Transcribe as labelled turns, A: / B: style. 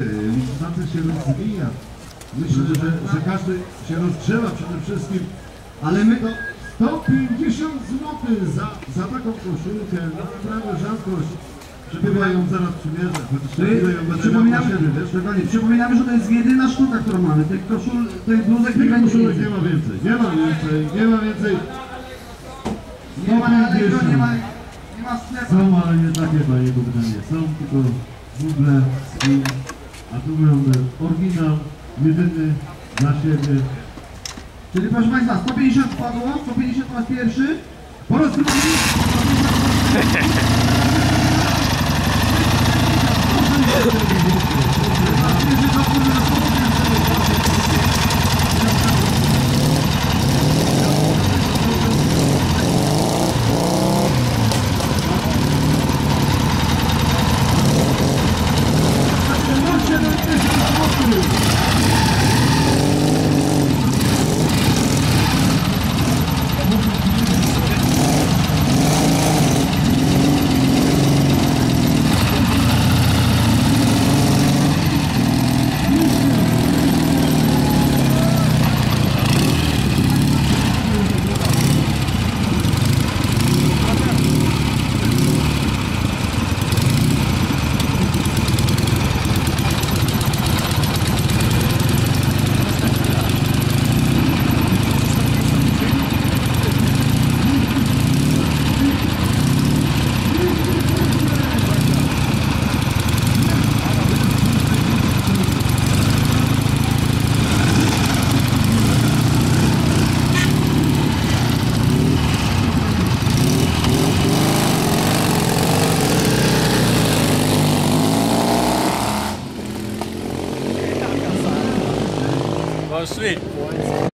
A: Licytacja się rozwija. Myślę, że, że każdy się rozgrzewa przede wszystkim. Ale my to 150 zł za, za taką koszulkę, no naprawdę rzadkość. Chyba ją zaraz przymierzę, chociaż na
B: przypominamy,
A: wiesz?
B: przypominamy, że to jest jedyna sztuka, którą mamy. Tych koszul, tych bluzek nie będzie
A: nie ma więcej, nie ma więcej, nie ma więcej.
B: Nie ma,
A: 150.
B: nie ma, nie ma sklepu.
A: Są, ale nie takie panie Bogdanie. Są tylko Google i a tu mamy oryginał, jedyny dla siebie.
B: Czyli proszę Państwa, 150 wpadło, 150 po raz pierwszy. Po raz drugi.
C: was sweet.